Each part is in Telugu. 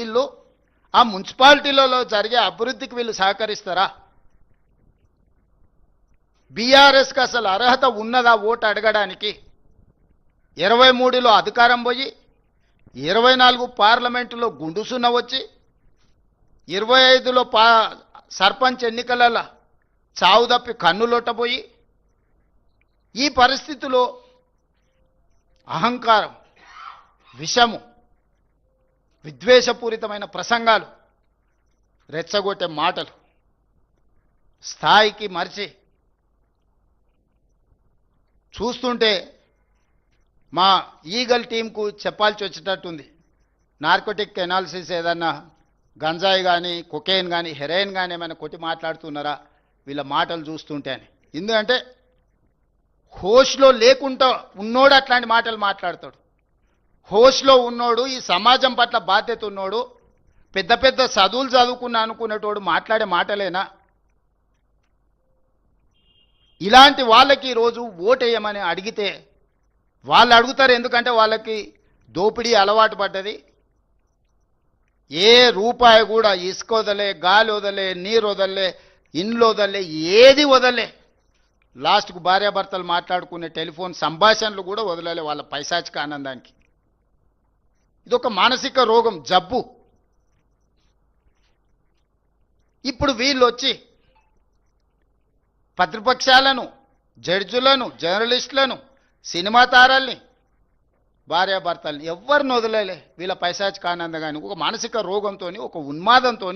వీళ్ళు ఆ మున్సిపాలిటీలలో జరిగే అభివృద్ధికి వీళ్ళు సహకరిస్తారా? బీఆర్ఎస్కి అసలు అర్హత ఉన్నదా ఓటు అడగడానికి? ఇరవై మూడులో అధికారం పోయి ఇరవై నాలుగు పార్లమెంటులో గుండుసున్న వచ్చి ఇరవై ఐదులో పా సర్పంచ్ ఎన్నికలలో చావు తప్పి కన్నులొట్టబోయి ఈ పరిస్థితిలో అహంకారం విషము విద్వేషపూరితమైన ప్రసంగాలు రెచ్చగొట్టే మాటలు స్థాయికి మరిచి చూస్తుంటే మా ఈగల్ టీంకు చెప్పాల్సి వచ్చేటట్టుంది. నార్కోటిక్ ఎనాలిసిస్ ఏదన్నా గంజాయి కానీ కొకేన్ కానీ హెరాయిన్ కానీ ఏమైనా కొట్టి మాట్లాడుతున్నారా? వీళ్ళ మాటలు చూస్తుంటే అని. ఎందుకంటే హోష్లో లేకుండా ఉన్నోడు అట్లాంటి మాటలు మాట్లాడతాడు. హోష్లో ఉన్నోడు ఈ సమాజం పట్ల బాధ్యత ఉన్నోడు పెద్ద పెద్ద చదువులు చదువుకున్నా అనుకునేటోడు మాట్లాడే మాటలేనా? ఇలాంటి వాళ్ళకి ఈరోజు ఓటేయమని అడిగితే వాళ్ళు అడుగుతారు ఎందుకంటే వాళ్ళకి దోపిడీ అలవాటు పడ్డది. ఏ రూపాయి కూడా ఇసుక వదలే గాలి వదలే నీరు వదలే ఇండ్లు వదలే ఏది వదలే. లాస్ట్కు భార్యాభర్తలు మాట్లాడుకునే టెలిఫోన్ సంభాషణలు కూడా వదలలే వాళ్ళ పైశాచిక ఆనందానికి. ఇదొక మానసిక రోగం జబ్బు. ఇప్పుడు వీళ్ళు వచ్చి ప్రతిపక్షాలను జడ్జులను జర్నలిస్టులను సినిమా తారల్ని భార్యాభర్తల్ని ఎవరిని వదలలే. వీళ్ళ పైశాచ్ కానంద కానీ ఒక మానసిక రోగంతో ఒక ఉన్మాదంతో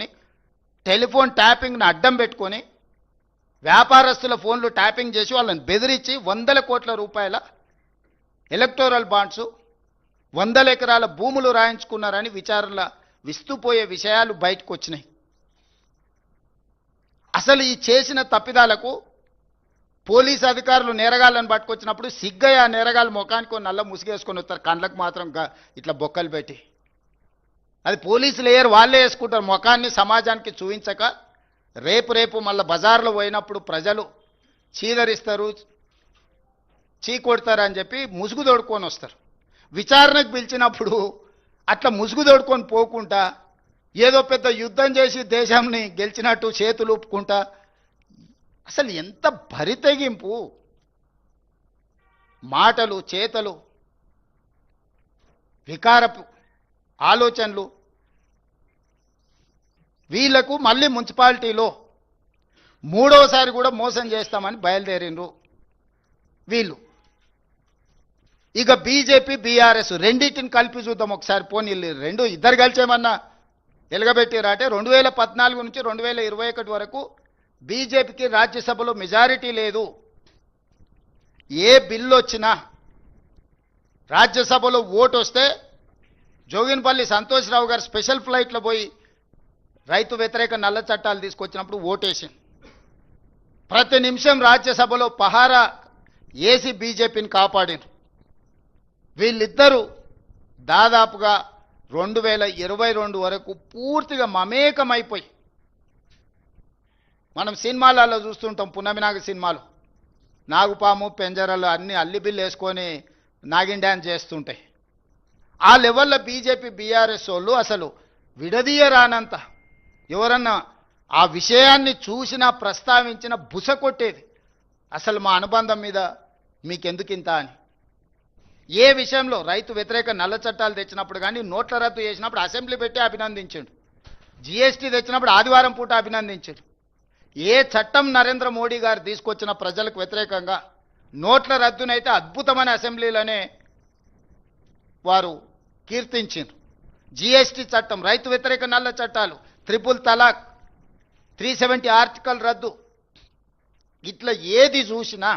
టెలిఫోన్ ట్యాపింగ్ను అడ్డం పెట్టుకొని వ్యాపారస్తుల ఫోన్లు ట్యాపింగ్ చేసి వాళ్ళని బెదిరించి వందల కోట్ల రూపాయల ఎలక్టోరల్ బాండ్స్ వందల ఎకరాల భూములు రాయించుకున్నారని విచారణ విస్తుపోయే విషయాలు బయటకు వచ్చినాయి. అసలు ఈ చేసిన తప్పిదాలకు పోలీస్ అధికారులు నేరగాళ్ళని పట్టుకొచ్చినప్పుడు సిగ్గయ్య ఆ నేరగాళ్ళు ముఖానికి నల్ల ముసుగేసుకొని వస్తారు. కండ్లకు మాత్రం ఇట్లా బొక్కలు పెట్టి. అది పోలీసులు వేయరు వాళ్ళే వేసుకుంటారు. ముఖాన్ని సమాజానికి చూపించక రేపు రేపు మళ్ళీ బజార్లో పోయినప్పుడు ప్రజలు చీదరిస్తారు చీ కొడతారు అని చెప్పి ముసుగు తోడుకొని వస్తారు. విచారణకు పిలిచినప్పుడు అట్లా ముసుగు తోడుకొని పోకుండా ఏదో పెద్ద యుద్ధం చేసి దేశాన్ని గెలిచినట్టు చేతులు ఊపుకుంటా. అసలు ఎంత భరితెగింపు మాటలు చేతలు వికారపు ఆలోచనలు. వీళ్ళకు మళ్ళీ మున్సిపాలిటీలో మూడోసారి కూడా మోసం చేస్తామని బయలుదేరిండ్రు వీళ్ళు. ఇక బీజేపీ బీఆర్ఎస్ రెండింటిని కలిపి చూద్దాం ఒకసారి. పోనీ రెండు ఇద్దరు కలిసేమన్నా ఎలగబెట్టిరాటే రెండు వేల పద్నాలుగు నుంచి రెండు వేల ఇరవై ఒకటి వరకు బీజేపీకి రాజ్యసభలో మెజారిటీ లేదు. ఏ బిల్లు వచ్చినా రాజ్యసభలో ఓటు వస్తే జోగినపల్లి సంతోష్రావు గారు స్పెషల్ ఫ్లైట్లో పోయి రైతు వ్యతిరేక నల్ల చట్టాలు తీసుకొచ్చినప్పుడు ఓటేసింది ప్రతి నిమిషం రాజ్యసభలో పహారా ఏసీ బీజేపీని కాపాడింది వీళ్ళిద్దరూ దాదాపుగా రెండు వేల ఇరవై రెండు వరకు పూర్తిగా మమేకమైపోయి మనం సినిమాలలో చూస్తుంటాం పునమినాగ సినిమాలు. నాగుపాము పెంజరలు అన్ని అల్లిబిల్లు వేసుకొని నాగిన్ డ్యాన్స్ చేస్తుంటాయి. ఆ లెవెల్లో బీజేపీ బీఆర్ఎస్ వాళ్ళు అసలు విడదీయరానంత. ఎవరన్నా ఆ విషయాన్ని చూసినా ప్రస్తావించిన బుస కొట్టేది. అసలు మా అనుబంధం మీద మీకెందుకు ఇంత అని. ఏ విషయంలో రైతు వ్యతిరేక నల్ల చట్టాలు తెచ్చినప్పుడు కానీ నోట్ల రద్దు చేసినప్పుడు అసెంబ్లీ పెట్టి అభినందించాడు. జీఎస్టీ తెచ్చినప్పుడు ఆదివారం పూట అభినందించాడు. ఏ చట్టం నరేంద్ర మోడీ గారు తీసుకొచ్చిన ప్రజలకు వ్యతిరేకంగా నోట్ల రద్దునైతే అద్భుతమైన అసెంబ్లీలోనే వారు కీర్తించారు జీఎస్టీ చట్టం రైతు వ్యతిరేక నల్ల చట్టాలు triple talaq three seventy article రద్దు ఇట్లా ఏది చూసినా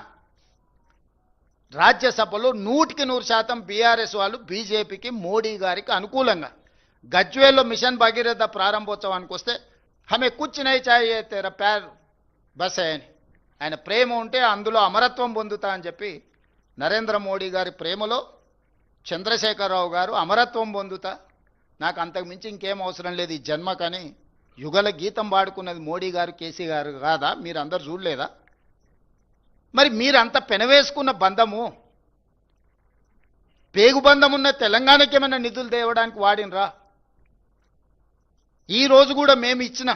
రాజ్యసభలో నూటికి నూరు శాతం బీఆర్ఎస్ వాళ్ళు బీజేపీకి మోడీ గారికి అనుకూలంగా. గజ్వేల్లో మిషన్ భగీరథ ప్రారంభోత్సవానికి వస్తే హమే కుచ్ నై చాయే తెర ప్యార్ బస్ అని. ఆయన ప్రేమ ఉంటే అందులో అమరత్వం పొందుతా అని చెప్పి నరేంద్ర మోడీ గారి ప్రేమలో చంద్రశేఖరరావు గారు అమరత్వం పొందుతా. నాకు అంతకు మించి ఇంకేం అవసరం లేదు ఈ జన్మకని యుగల గీతం పాడుకున్నది మోడీ గారు కేసీ గారు కాదా? మీరు అందరు చూడలేదా? మరి మీరంత పెనవేసుకున్న బంధము పేగు బంధం ఉన్న తెలంగాణకి ఏమైనా నిధులు తేవడానికి వాడినరా? ఈ రోజు కూడా మేము ఇచ్చిన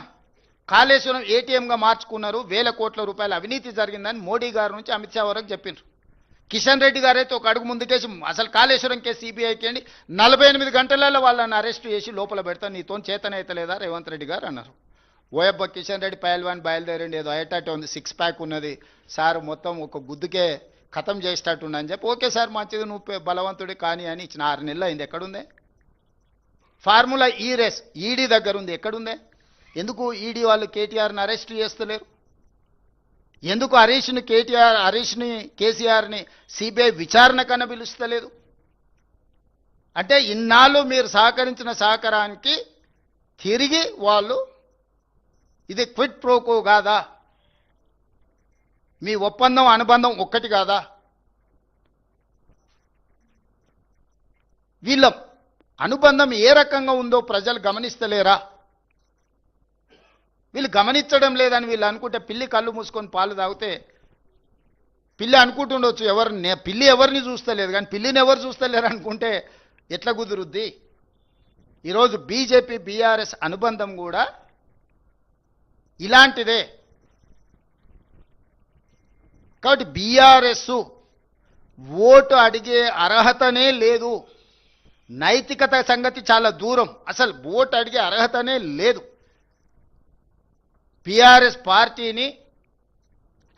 కాళేశ్వరం ఏటీఎంగా మార్చుకున్నారు వేల కోట్ల రూపాయల అవినీతి జరిగిందని మోడీ గారి నుంచి అమిత్ షా వరకు చెప్పినారు కిషన్ రెడ్డి గారైతే ఒక అడుగు ముందుకేసి అసలు కాళేశ్వరం కేసు సిబిఐకి అండి నలభై ఎనిమిది గంటలలో వాళ్ళని అరెస్ట్ చేసి లోపల పెడతా నీతో చేతనైతే లేదా రేవంత్ రెడ్డి గారు అన్నారు. ఓయబ్బ కిషన్ రెడ్డి పైల్వాన్ బయలుదేరండి ఏదో అయ్యేటట్టు ఉంది సిక్స్ ప్యాక్ ఉన్నది. సార్ మొత్తం ఒక గుద్దుకే ఖతం చేసేటట్టు అని చెప్పి ఓకే సార్ మంచిది నువ్వు బలవంతుడి కానీ అని ఇచ్చిన ఆరు నెలలు అయింది ఎక్కడుందే? ఫార్ములా ఈ రేస్ ఈడీ దగ్గర ఉంది ఎక్కడుందే? ఎందుకు ఈడీ వాళ్ళు కేటీఆర్ని అరెస్ట్ చేస్తలేరు? ఎందుకు హరీష్ని కేటీఆర్ హరీష్ని కేసీఆర్ని సిబిఐ విచారణ కన్నా పిలుస్తలేదు? అంటే ఇన్నాళ్ళు మీరు సహకరించిన సహకారానికి తిరిగి వాళ్ళు ఇది క్విట్ ప్రోకో కాదా? మీ ఒప్పందం అనుబంధం ఒక్కటి కాదా? వీళ్ళ అనుబంధం ఏ రకంగా ఉందో ప్రజలు గమనిస్తలేరా? వీళ్ళు గమనించడం లేదని వీళ్ళు అనుకుంటే పిల్లి కళ్ళు మూసుకొని పాలు తాగితే పిల్లి అనుకుంటుండొచ్చు. ఎవరు పిల్లి ఎవరిని చూస్తలేదు కానీ పిల్లిని ఎవరు చూస్తలేరు అనుకుంటే ఎట్లా కుదురుద్ది? ఈరోజు బీజేపీ బీఆర్ఎస్ అనుబంధం కూడా ఇలాంటిదే. కాబట్టి బీఆర్ఎస్ ఓటు అడిగే అర్హతనే లేదు. నైతికత సంగతి చాలా దూరం. అసలు ఓటు అడిగే అర్హతనే లేదు. పిఆర్ఎస్ పార్టీని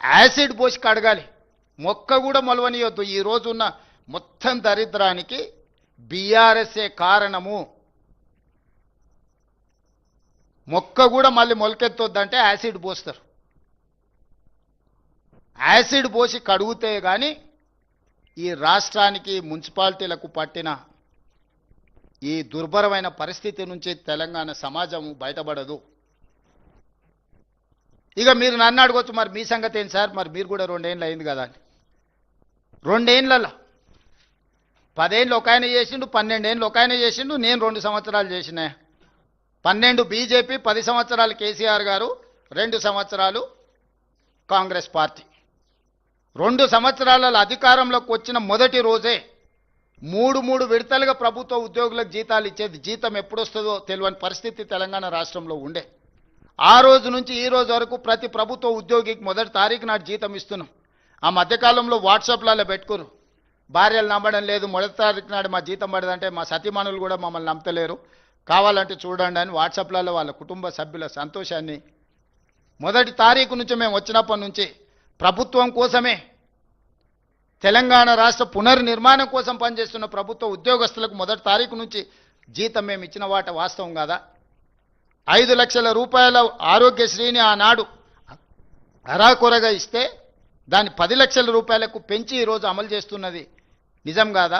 యాసిడ్ పోసి కడగాలి. మొక్క కూడా మొలవనియొద్దు. ఈ రోజున్న మొత్తం దరిద్రానికి బీఆర్ఎస్ఏ కారణము. మొక్క కూడా మళ్ళీ మొలకెత్తొద్దంటే యాసిడ్ పోస్తారు. యాసిడ్ పోసి కడుగుతే కానీ ఈ రాష్ట్రానికి మున్సిపాలిటీలకు పట్టిన ఈ దుర్భరమైన పరిస్థితి నుంచి తెలంగాణ సమాజం బయటపడదు. ఇక మీరు నన్ను అడగొచ్చు మరి మీ సంగతి ఏంటి సార్? మరి మీరు కూడా రెండేళ్ళు అయింది కదా అని. రెండేళ్ళలో పదేళ్ళు ఒక ఆయన చేసిండు పన్నెండేళ్ళు ఒక ఆయన చేసిండు నేను రెండు సంవత్సరాలు చేసిన. పన్నెండు బీజేపీ పది సంవత్సరాలు కేసీఆర్ గారు రెండు సంవత్సరాలు కాంగ్రెస్ పార్టీ. రెండు సంవత్సరాల అధికారంలోకి వచ్చిన మొదటి రోజే మూడు మూడు విడతలుగా ప్రభుత్వ ఉద్యోగులకు జీతాలు ఇచ్చేది జీతం ఎప్పుడొస్తుందో తెలియని పరిస్థితి తెలంగాణ రాష్ట్రంలో ఉండే. ఆ రోజు నుంచి ఈ రోజు వరకు ప్రతి ప్రభుత్వ ఉద్యోగికి మొదటి తారీఖు నాడు జీతం ఇస్తున్నాం. ఆ మధ్యకాలంలో వాట్సాప్లలో పెట్టుకోరు భార్యలు నమ్మడం లేదు మొదటి తారీఖు నాడు మా జీతం పడదంటే మా సతీమణులు కూడా మమ్మల్ని నమ్మతలేరు. కావాలంటే చూడండి అని వాట్సాప్లలో వాళ్ళ కుటుంబ సభ్యుల సంతోషాన్ని మొదటి తారీఖు నుంచి మేము వచ్చినప్పటి నుంచి ప్రభుత్వం కోసమే తెలంగాణ రాష్ట్ర పునర్నిర్మాణం కోసం పనిచేస్తున్న ప్రభుత్వ ఉద్యోగస్తులకు మొదటి తారీఖు నుంచి జీతం మేము ఇచ్చిన వాట వాస్తవం కాదా? ఐదు లక్షల రూపాయల ఆరోగ్యశ్రీని ఆనాడు అరాకొరగా ఇస్తే దాన్ని పది లక్షల రూపాయలకు పెంచి ఈరోజు అమలు చేస్తున్నది నిజం కాదా?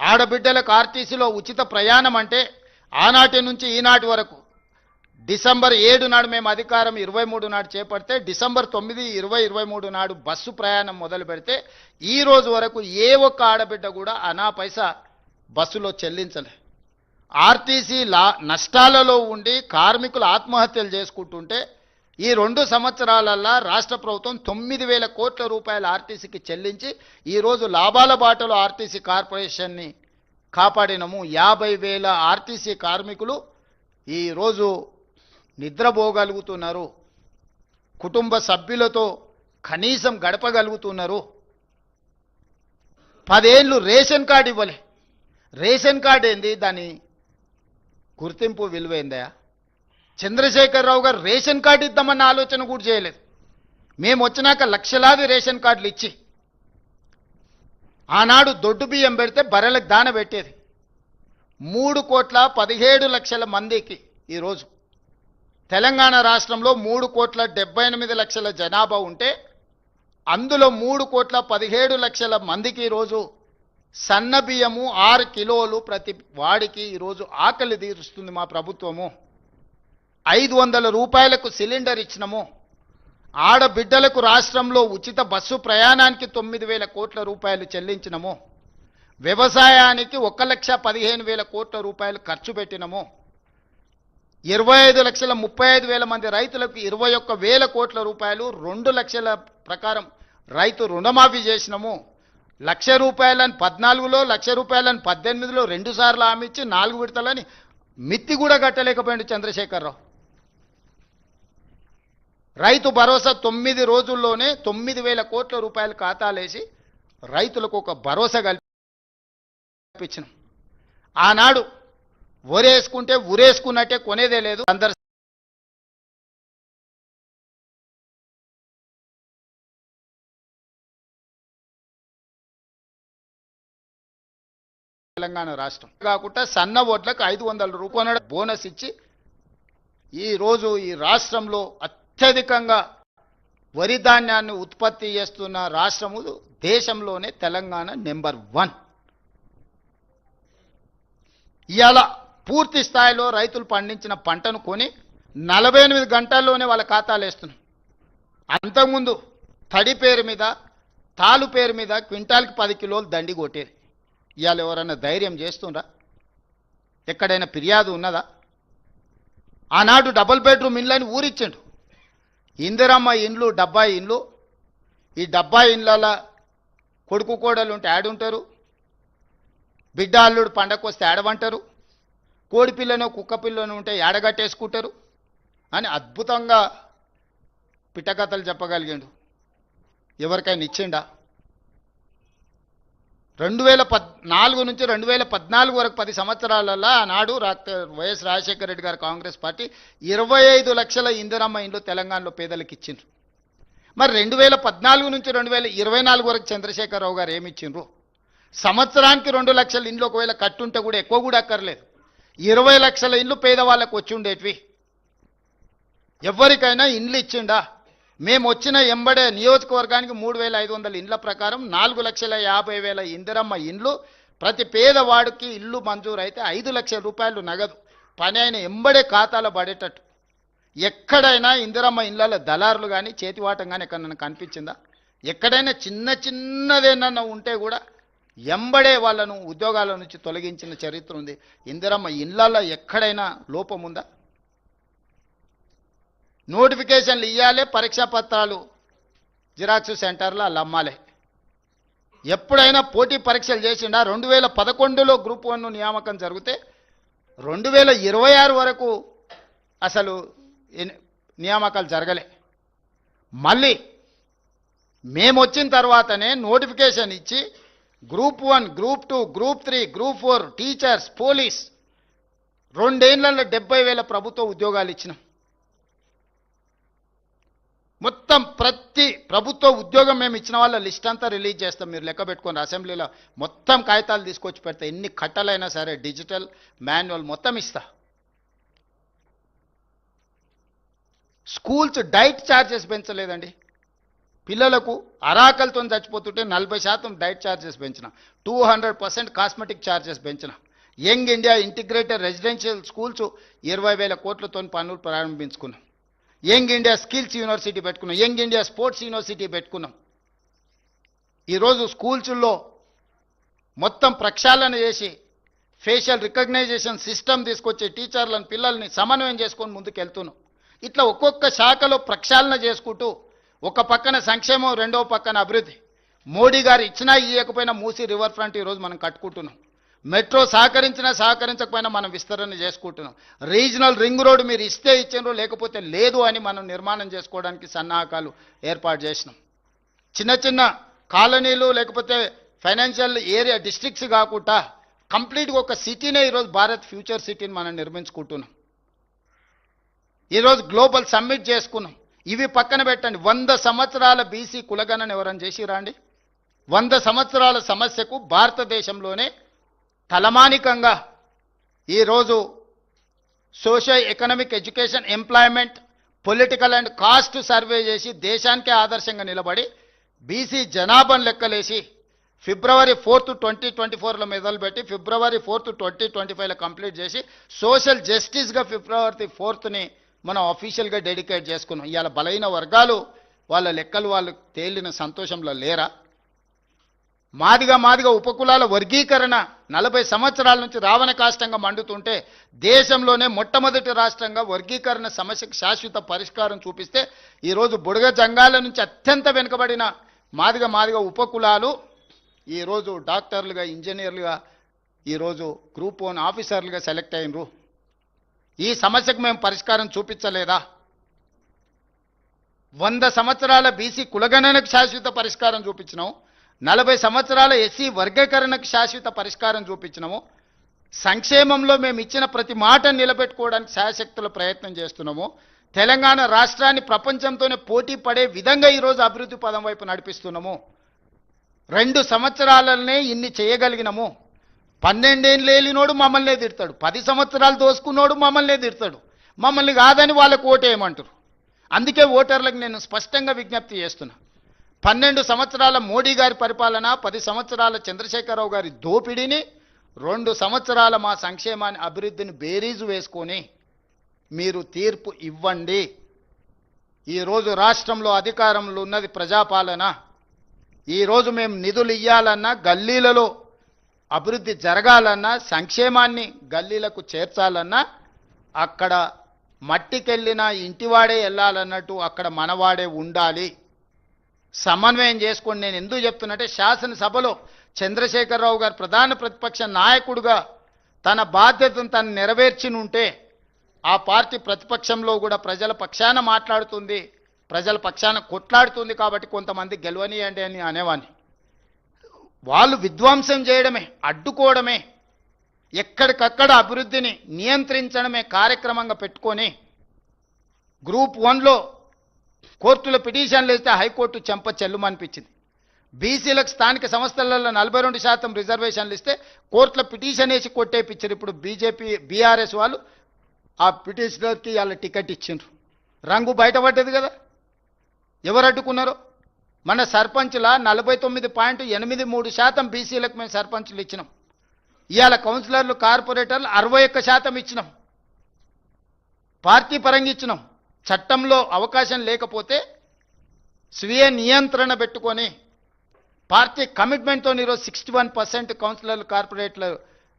ఆడబిడ్డలకు ఆర్టీసీలో ఉచిత ప్రయాణం అంటే ఆనాటి నుంచి ఈనాటి వరకు. డిసెంబర్ ఏడు నాడు మేము అధికారం ఇరవై మూడు నాడు చేపడితే డిసెంబర్ తొమ్మిది ఇరవై ఇరవై మూడు నాడు బస్సు ప్రయాణం మొదలు పెడితే ఈ రోజు వరకు ఏ ఒక్క ఆడబిడ్డ కూడా అనా పైసా బస్సులో చెల్లించలే. ఆర్టీసీ లా నష్టాలలో ఉండి కార్మికులు ఆత్మహత్యలు చేసుకుంటుంటే ఈ రెండు సంవత్సరాలల్లా రాష్ట్ర ప్రభుత్వం తొమ్మిది వేల కోట్ల రూపాయల ఆర్టీసీకి చెల్లించి ఈరోజు లాభాల బాటలో ఆర్టీసీ కార్పొరేషన్ని కాపాడినము. యాభై వేల ఆర్టీసీ కార్మికులు ఈరోజు నిద్రపోగలుగుతున్నారు. కుటుంబ సభ్యులతో కనీసం గడపగలుగుతున్నారు. పదేళ్ళు రేషన్ కార్డు ఇవ్వలే. రేషన్ కార్డు ఏంది? దాని గుర్తింపు విలువైందా? చంద్రశేఖరరావు గారు రేషన్ కార్డు ఇద్దామన్న ఆలోచన కూడా చేయలేదు. మేము వచ్చినాక లక్షలాది రేషన్ కార్డులు ఇచ్చి ఆనాడు దొడ్డు బియ్యం పెడితే బర్రెలకు దాన పెట్టేది. మూడు కోట్ల పదిహేడు లక్షల మందికి ఈరోజు. తెలంగాణ రాష్ట్రంలో మూడు కోట్ల డెబ్బై ఎనిమిది లక్షల జనాభా ఉంటే అందులో మూడు కోట్ల పదిహేడు లక్షల మందికి ఈరోజు సన్న బియ్యము ఆరు కిలోలు ప్రతి వాడికి ఈరోజు ఆకలి తీరుస్తుంది మా ప్రభుత్వము. ఐదు వందల రూపాయలకు సిలిండర్ ఇచ్చినము. ఆడబిడ్డలకు రాష్ట్రంలో ఉచిత బస్సు ప్రయాణానికి తొమ్మిది వేల కోట్ల రూపాయలు చెల్లించినము. వ్యవసాయానికి ఒక లక్ష పదిహేను వేల కోట్ల రూపాయలు ఖర్చు పెట్టినము. ఇరవై ఐదు లక్షల ముప్పై ఐదు వేల మంది రైతులకు ఇరవై ఒక్క వేల కోట్ల రూపాయలు రెండు లక్షల ప్రకారం రైతు రుణమాఫీ చేసినము. లక్ష రూపాయలను పద్నాలుగులో లక్ష రూపాయలను పద్దెనిమిదిలో రెండు సార్లు హామీ ఇచ్చి నాలుగు విడతలని మిత్తి కూడా కట్టలేకపోయాడు చంద్రశేఖరరావు. రైతు భరోసా తొమ్మిది రోజుల్లోనే తొమ్మిది వేల కోట్ల రూపాయలు ఖాతాలేసి రైతులకు ఒక భరోసా కల్పించినాం. ఆనాడు ఒరేసుకుంటే ఉరేసుకున్నట్టే కొనేదే లేదు. అందరు తెలంగాణ రాష్ట్రం. కాకుండా సన్న ఓట్లకు ఐదు వందల రూపాయల బోనస్ ఇచ్చి ఈ రోజు ఈ రాష్ట్రంలో అత్యధికంగా వరి ధాన్యాన్ని ఉత్పత్తి చేస్తున్న రాష్ట్రము దేశంలోనే తెలంగాణ నెంబర్ వన్. ఇలా పూర్తి స్థాయిలో రైతులు పండించిన పంటను కొని నలభై ఎనిమిది గంటల్లోనే వాళ్ళ ఖాతాలు వేస్తున్నాం అంతకుముందు తడి పేరు మీద తాలు పేరు మీద క్వింటాల్కి పది కిలోలు దండి కొట్టేది. ఇవాళ ఎవరైనా ధైర్యం చేస్తుండ్రా? ఎక్కడైనా ఫిర్యాదు ఉన్నదా? ఆనాడు డబుల్ బెడ్రూమ్ ఇల్లు అని ఊరిచ్చిండు ఇందిరమ్మ ఇండ్లు డబ్బా ఇండ్లు. ఈ డబ్బా ఇండ్ల కొడుకు కోడలు ఉంటే ఆడుంటారు. బిడ్డ అల్లుడు పండగకు వస్తే ఆడవంటారు. కోడి పిల్లను కుక్క పిల్లను ఉంటే ఏడగట్టేసుకుంటారు అని అద్భుతంగా పిట్టకథలు చెప్పగలిగాడు. ఎవరికైనా ఇచ్చిండా? రెండు వేల పద్ నాలుగు నుంచి రెండు వేల పద్నాలుగు వరకు పది సంవత్సరాలలో ఆనాడు డాక్టర్ వైఎస్ రాజశేఖర రెడ్డి గారు కాంగ్రెస్ పార్టీ ఇరవై ఐదు లక్షల ఇందిరమ్మ ఇండ్లు తెలంగాణలో పేదలకు ఇచ్చిండ్రు మరి రెండు వేల పద్నాలుగు నుంచి రెండు వేల ఇరవై నాలుగు వరకు చంద్రశేఖరరావు గారు ఏమి ఇచ్చిండ్రు సంవత్సరానికి రెండు లక్షల ఇండ్లు ఒకవేళ కట్టుంటే కూడా ఎక్కువ కూడా అక్కర్లేదు. ఇరవై లక్షల ఇండ్లు పేదవాళ్ళకు వచ్చి ఉండేటివి ఎవరికైనా ఇండ్లు ఇచ్చిండా? మేము వచ్చిన ఎంబడే నియోజకవర్గానికి మూడు వేల ఐదు వందల ఇండ్ల ప్రకారం నాలుగు లక్షల యాభై వేల ఇందిరమ్మ ఇండ్లు. ప్రతి పేదవాడికి ఇల్లు మంజూరైతే ఐదు లక్షల రూపాయలు నగదు. పని అయిన ఎంబడే ఖాతాలో పడేటట్టు. ఎక్కడైనా ఇందిరమ్మ ఇళ్ళలో దళారులు కానీ చేతివాటం కానీ నన్ను కనిపించిందా? ఎక్కడైనా చిన్న చిన్నదేనన్నా ఉంటే కూడా ఎంబడే వాళ్ళను ఉద్యోగాల నుంచి తొలగించిన చరిత్ర ఉంది. ఇందిరమ్మ ఇళ్ళల్లో ఎక్కడైనా లోపం ఉందా నోటిఫికేషన్లు ఇవ్వాలి పరీక్షా పత్రాలు జిరాక్స్ సెంటర్లో అలా అమ్మాలే. ఎప్పుడైనా పోటీ పరీక్షలు చేసిండా? రెండు వేల పదకొండులో గ్రూప్ వన్ నియామకం జరిగితే రెండు వేల ఇరవై ఆరు వరకు అసలు నియామకాలు జరగలే. మళ్ళీ మేము వచ్చిన తర్వాతనే నోటిఫికేషన్ ఇచ్చి group one group two group three group four teachers police రెండేళ్ళలో డెబ్బై వేల ప్రభుత్వ ఉద్యోగాలు ఇచ్చినాం. మొత్తం ప్రతి ప్రభుత్వ ఉద్యోగం మేము ఇచ్చిన వాళ్ళ లిస్ట్ అంతా రిలీజ్ చేస్తాం. మీరు లెక్క పెట్టుకొని అసెంబ్లీలో మొత్తం కాగితాలు తీసుకొచ్చి పెడితే. ఎన్ని కట్టలైనా సరే డిజిటల్ మాన్యువల్ మొత్తం ఇస్తా. స్కూల్స్ డైట్ ఛార్జెస్ పెంచలేదండి. పిల్లలకు అరాకలతో చచ్చిపోతుంటే నలభై శాతం డైట్ ఛార్జెస్ పెంచిన. Two hundred percent cosmetic charges పెంచిన. Young India integrated residential schools ఇరవై వేల కోట్లతో పనులు ప్రారంభించుకున్నాం. యంగ్ ఇండియా స్కిల్స్ యూనివర్సిటీ పెట్టుకున్నాం. యంగ్ ఇండియా స్పోర్ట్స్ యూనివర్సిటీ పెట్టుకున్నాం. ఈరోజు స్కూల్స్లో మొత్తం ప్రక్షాళన చేసి ఫేషియల్ రికగ్నైజేషన్ సిస్టమ్ తీసుకొచ్చే టీచర్లను పిల్లల్ని సమన్వయం చేసుకొని ముందుకు వెళ్తున్నాం ఇట్లా ఒక్కొక్క శాఖలో ప్రక్షాళన చేసుకుంటూ ఒక పక్కన సంక్షేమం రెండవ పక్కన అభివృద్ధి. మోడీ గారు ఇచ్చినా ఇవ్వకపోయినా మూసి రివర్ ఫ్రంట్ ఈరోజు మనం కట్టుకుంటున్నాం. మెట్రో సహకరించినా సహకరించకపోయినా మనం విస్తరణ చేసుకుంటున్నాం. రీజనల్ రింగ్ రోడ్ మీరు ఇస్తే ఇచ్చిండ్రు లేకపోతే లేదు అని మనం నిర్మాణం చేసుకోవడానికి సన్నాహకాలు ఏర్పాటు చేసినాం. చిన్న చిన్న కాలనీలు లేకపోతే ఫైనాన్షియల్ ఏరియా డిస్ట్రిక్ట్స్ కాకుండా కంప్లీట్గా ఒక సిటీనే ఈరోజు భారత్ ఫ్యూచర్ సిటీని మనం నిర్మించుకుంటున్నాం. ఈరోజు గ్లోబల్ సమ్మిట్ చేసుకున్నాం. ఇవి పక్కన పెట్టండి. వంద సంవత్సరాల బీసీ కులగణన ఎవరైనా చేసి రండి వంద సంవత్సరాల సమస్యకు భారతదేశంలోనే తలమానికంగా ఈరోజు social economic education employment political and caste survey చేసి దేశానికే ఆదర్శంగా నిలబడి బీసీ జనాభాను లెక్కలేసి ఫిబ్రవరి ఫోర్త్ ట్వంటీ ట్వంటీ ఫోర్లో మొదలుపెట్టి ఫిబ్రవరి ఫోర్త్ ట్వంటీ ట్వంటీ ఫైవ్లో కంప్లీట్ చేసి సోషల్ జస్టిస్గా ఫిబ్రవరి ఫోర్త్ని మనం అఫీషియల్గా డెడికేట్ చేసుకున్నాం. ఇవాళ బలైన వర్గాలు వాళ్ళ లెక్కలు వాళ్ళు తేలిన సంతోషంలో లేరా? మాదిగా మాదిగా ఉపకులాల వర్గీకరణ నలభై సంవత్సరాల నుంచి రావణ కాష్టంగా మండుతుంటే దేశంలోనే మొట్టమొదటి రాష్ట్రంగా వర్గీకరణ సమస్యకు శాశ్వత పరిష్కారం చూపిస్తే ఈరోజు బుడగ జంగాల నుంచి అత్యంత వెనుకబడిన మాదిగా మాదిగా ఉపకులాలు ఈరోజు డాక్టర్లుగా ఇంజనీర్లుగా ఈరోజు గ్రూప్ వన్ ఆఫీసర్లుగా సెలెక్ట్ అయినరు. ఈ సమస్యకు మేము పరిష్కారం చూపించలేదా? వంద సంవత్సరాల బీసీ కులగణనకు శాశ్వత పరిష్కారం చూపించినాం. నలభై సంవత్సరాల ఎస్సీ వర్గీకరణకు శాశ్వత పరిష్కారం చూపించినాము. సంక్షేమంలో మేము ఇచ్చిన ప్రతి మాట నిలబెట్టుకోవడానికి శాశక్తుల ప్రయత్నం చేస్తున్నాము. తెలంగాణ రాష్ట్రాన్ని ప్రపంచంతోనే పోటీ పడే విధంగా ఈరోజు అభివృద్ధి పదం వైపు నడిపిస్తున్నాము. రెండు సంవత్సరాలనే ఇన్ని చేయగలిగినాము. పన్నెండేళ్ళు లేలినోడు మమ్మల్నే తిడతాడు. పది సంవత్సరాలు దోసుకున్నోడు మమ్మల్నే తిడతాడు. మమ్మల్ని కాదని వాళ్ళకు ఓటేయమంటారు అందుకే ఓటర్లకు నేను స్పష్టంగా విజ్ఞప్తి చేస్తున్నా. పన్నెండు సంవత్సరాల మోడీ గారి పరిపాలన పది సంవత్సరాల చంద్రశేఖరరావు గారి దోపిడీని రెండు సంవత్సరాల మా సంక్షేమాన్ని అభివృద్ధిని బేరీజు వేసుకొని మీరు తీర్పు ఇవ్వండి. ఈరోజు రాష్ట్రంలో అధికారంలో ఉన్నది ప్రజాపాలన. ఈరోజు మేము నిధులు ఇవ్వాలన్నా గల్లీలలో అభివృద్ధి జరగాలన్నా సంక్షేమాన్ని గల్లీలకు చేర్చాలన్నా అక్కడ మట్టికెళ్ళిన ఇంటివాడే వెళ్ళాలన్నట్టు అక్కడ మనవాడే ఉండాలి. సమన్వయం చేసుకొని నేను ఎందుకు చెప్తున్నట్టే శాసనసభలో చంద్రశేఖరరావు గారు ప్రధాన ప్రతిపక్ష నాయకుడుగా తన బాధ్యతను తను నెరవేర్చి ఉంటే ఆ పార్టీ ప్రతిపక్షంలో కూడా ప్రజల పక్షాన మాట్లాడుతుంది ప్రజల పక్షాన కొట్లాడుతుంది కాబట్టి కొంతమంది గెలవనియండి అని అనేవాని వాళ్ళు విధ్వంసం చేయడమే అడ్డుకోవడమే ఎక్కడికక్కడ అభివృద్ధిని నియంత్రించడమే కార్యక్రమంగా పెట్టుకొని గ్రూప్ వన్లో కోర్టులో పిటిషన్లు వేస్తే హైకోర్టు చెంప చెల్లుమనిపించింది. బీసీలకు స్థానిక సంస్థలలో నలభై రెండు శాతం రిజర్వేషన్లు ఇస్తే కోర్టులో పిటిషన్ వేసి కొట్టేపించారు ఇప్పుడు బీజేపీ బీఆర్ఎస్ వాళ్ళు. ఆ పిటిషనర్కి వాళ్ళ టికెట్ ఇచ్చిండ్రు. రంగు బయటపడ్డది కదా. ఎవరు అడ్డుకున్నారు? మన సర్పంచ్ల నలభై తొమ్మిది పాయింట్ ఎనిమిది మూడు శాతం బీసీలకు మేము సర్పంచ్లు ఇచ్చినాం. ఇవాళ కౌన్సిలర్లు కార్పొరేటర్లు అరవై ఒక్క శాతం ఇచ్చినాం. పార్టీ పరంగా ఇచ్చినాం. చట్టంలో అవకాశం లేకపోతే స్వీయ నియంత్రణ పెట్టుకొని పార్టీ కమిట్మెంట్తో ఈరోజు సిక్స్టీ వన్ పర్సెంట్ కౌన్సిలర్లు కార్పొరేట్లు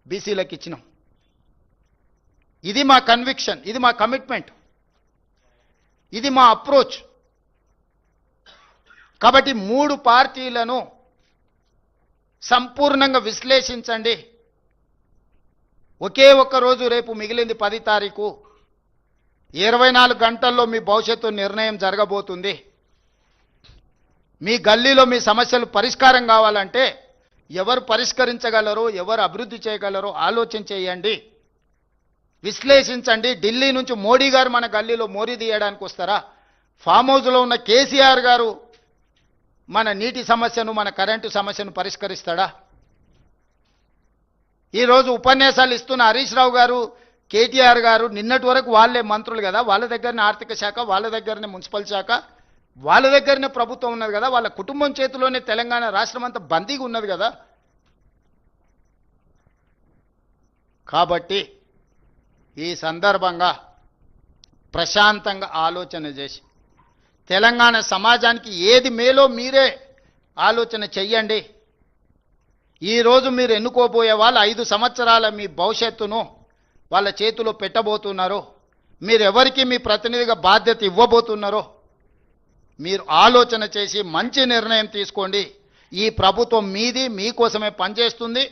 బీసీలకు ఇచ్చినాం. ఇది మా కన్విక్షన్ ఇది మా కమిట్మెంట్ ఇది మా అప్రోచ్ కాబట్టి మూడు పార్టీలను సంపూర్ణంగా విశ్లేషించండి. ఒకే ఒక్క రోజు రేపు మిగిలింది పది తారీఖు. ఇరవై నాలుగు గంటల్లో మీ భవిష్యత్తు నిర్ణయం జరగబోతుంది. మీ గల్లీలో మీ సమస్యలు పరిష్కారం కావాలంటే ఎవరు పరిష్కరించగలరు ఎవరు అభివృద్ధి చేయగలరో ఆలోచన చేయండి. విశ్లేషించండి. ఢిల్లీ నుంచి మోడీ గారు మన గల్లీలో మోరీ తీయడానికి వస్తారా? ఫామ్ హౌస్లో ఉన్న కేసీఆర్ గారు మన నీటి సమస్యను మన కరెంటు సమస్యను పరిష్కరిస్తాడా? ఈరోజు ఉపన్యాసాలు ఇస్తున్న హరీష్ రావు గారు కేటీఆర్ గారు నిన్నటి వరకు వాళ్ళే మంత్రులు కదా వాళ్ళ దగ్గరనే ఆర్థిక శాఖ వాళ్ళ దగ్గరనే మున్సిపల్ శాఖ వాళ్ళ దగ్గరనే ప్రభుత్వం ఉన్నది కదా వాళ్ళ కుటుంబం చేతిలోనే తెలంగాణ రాష్ట్రం అంతా బందీగా ఉన్నది కదా. కాబట్టి ఈ సందర్భంగా ప్రశాంతంగా ఆలోచన చేసి తెలంగాణ సమాజానికి ఏది మేలో మీరే ఆలోచన చెయ్యండి. ఈరోజు మీరు ఎన్నుకోబోయే వాళ్ళు ఐదు సంవత్సరాల మీ భవిష్యత్తును వాళ్ళ చేతిలో పెట్టబోతున్నారో? మీరు ఎవరికి మీ ప్రతినిధిగా బాధ్యత ఇవ్వబోతున్నారో? మీరు ఆలోచన చేసి మంచి నిర్ణయం తీసుకోండి. ఈ ప్రభుత్వం మీది మీకోసమే పనిచేస్తుంది.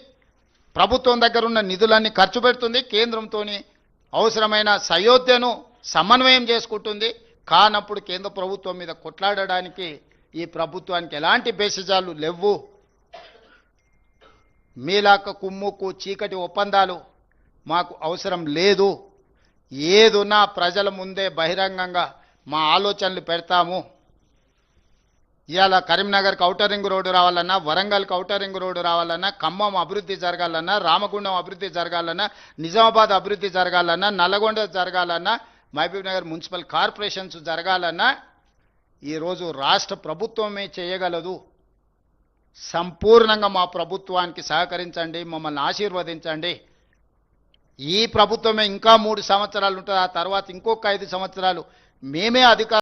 ప్రభుత్వం దగ్గర ఉన్న నిధులన్నీ ఖర్చు పెడుతుంది. కేంద్రంతో అవసరమైన సయోధ్యను సమన్వయం చేసుకుంటుంది. కానప్పుడు కేంద్ర ప్రభుత్వం మీద కొట్లాడడానికి ఈ ప్రభుత్వానికి ఎలాంటి బేసిజాలు లేవు మీలాక కుమ్ముకు చీకటి ఒప్పందాలు మాకు అవసరం లేదు. ఏదున్నా ప్రజల ముందే బహిరంగంగా మా ఆలోచనలు పెడతాము. ఇవాళ కరీంనగర్కి ఔటర్ రింగ్ రోడ్డు రావాలన్నా వరంగల్కి ఔటర్ రింగ్ రోడ్డు రావాలన్నా ఖమ్మం అభివృద్ధి జరగాలన్నా రామగుండం అభివృద్ధి జరగాలన్నా నిజామాబాద్ అభివృద్ధి జరగాలన్నా నల్లగొండ జరగాలన్నా మహబూబ్ నగర్ మున్సిపల్ కార్పొరేషన్స్ జరగాలన్నా ఈరోజు రాష్ట్ర ప్రభుత్వమే చేయగలదు. సంపూర్ణంగా మా ప్రభుత్వానికి సహకరించండి మమ్మల్ని ఆశీర్వదించండి. ఈ ప్రభుత్వమే ఇంకా మూడు సంవత్సరాలు ఉంటుంది ఆ తర్వాత ఇంకొక ఐదు సంవత్సరాలు మేమే అధికారం